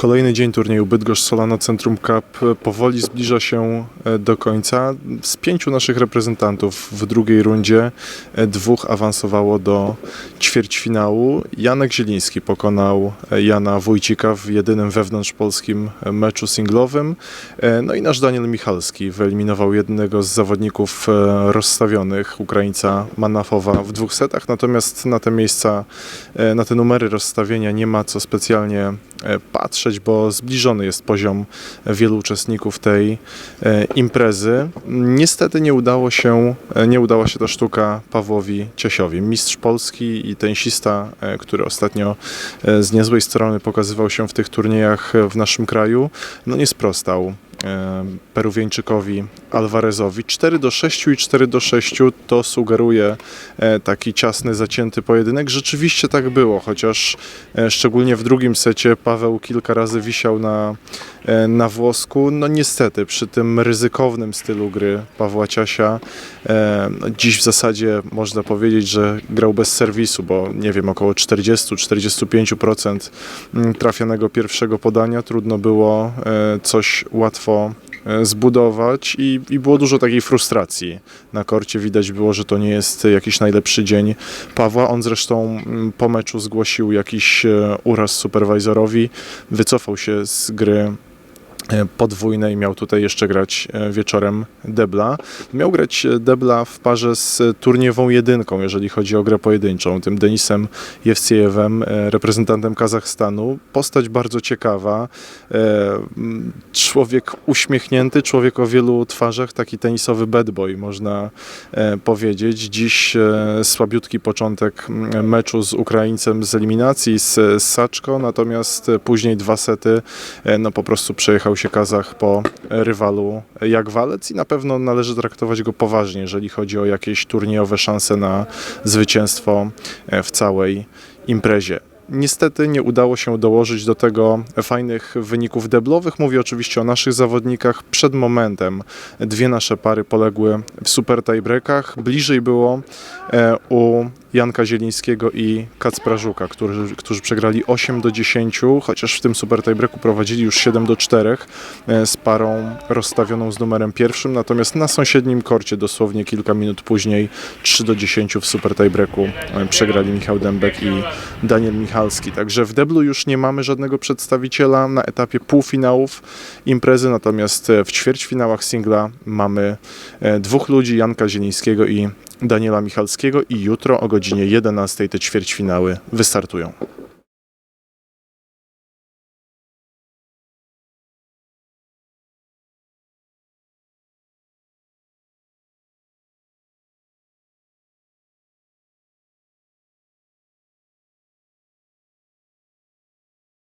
Kolejny dzień turnieju Bydgoszcz Solana Centrum Cup e, powoli zbliża się e, do końca. Z pięciu naszych reprezentantów w drugiej rundzie e, dwóch awansowało do ćwierćfinału. Janek Zieliński pokonał Jana Wójcika w jedynym wewnątrzpolskim meczu singlowym. No i nasz Daniel Michalski wyeliminował jednego z zawodników rozstawionych, Ukraińca Manafowa w dwóch setach, natomiast na te miejsca, na te numery rozstawienia nie ma co specjalnie e, patrzeć, bo zbliżony jest poziom wielu uczestników tej e, imprezy. Niestety nie udało się, e, nie udała się ta sztuka Pawłowi Ciesiowi. Mistrz Polski i tenisista, e, który ostatnio z niezłej strony pokazywał się w tych turniejach w naszym kraju, no nie sprostał Peruwieńczykowi Alvarezowi. 4 do 6 i 4 do 6 to sugeruje e, taki ciasny, zacięty pojedynek. Rzeczywiście tak było, chociaż e, szczególnie w drugim secie Paweł kilka razy wisiał na, e, na włosku. No niestety przy tym ryzykownym stylu gry Pawła Ciasia no dziś w zasadzie można powiedzieć, że grał bez serwisu, bo nie wiem, około 40-45% mm, trafianego pierwszego podania. Trudno było coś łatwo e, zbudować i, i było dużo takiej frustracji na korcie. Widać było, że to nie jest jakiś najlepszy dzień Pawła. On zresztą mm, po meczu zgłosił jakiś e, uraz superwajzorowi, wycofał się z gry e, podwójnej, miał tutaj jeszcze grać e, wieczorem Debla. Miał grać e, Debla w parze z turniową jedynką, jeżeli chodzi o grę pojedynczą, tym Denisem Jewciejewem, reprezentantem Kazachstanu. Postać bardzo ciekawa, człowiek uśmiechnięty, człowiek o wielu twarzach, taki tenisowy bad boy, można powiedzieć. Dziś słabiutki początek meczu z Ukraińcem z eliminacji, z, Saczko, natomiast później dwa sety, no po prostu przejechał się Kazach po rywalu jak walec i na pewno należy traktować go poważnie, jeżeli chodzi o jakieś turniejowe szanse na zwycięstwo e, w całej imprezie. Niestety nie udało się dołożyć do tego fajnych wyników deblowych. Mówię oczywiście o naszych zawodnikach. Przed momentem dwie nasze pary poległy w super tiebreakach. Bliżej było e, u Janka Zielińskiego i Kacpra Żuka, którzy, którzy przegrali 8 do 10, chociaż w tym super tiebreaku prowadzili już 7 do 4 e, z parą rozstawioną z numerem pierwszym. Natomiast na sąsiednim korcie dosłownie kilka minut później 3 do 10 w super tiebreaku e, przegrali Michał Dębek i Daniel Michalski. Także w deblu już nie mamy żadnego przedstawiciela na etapie półfinałów imprezy, natomiast e, w ćwierćfinałach singla mamy dwóch ludzi, Janka Zielińskiego i Daniela Michalskiego i jutro o godzinie 11 te ćwierćfinały wystartują.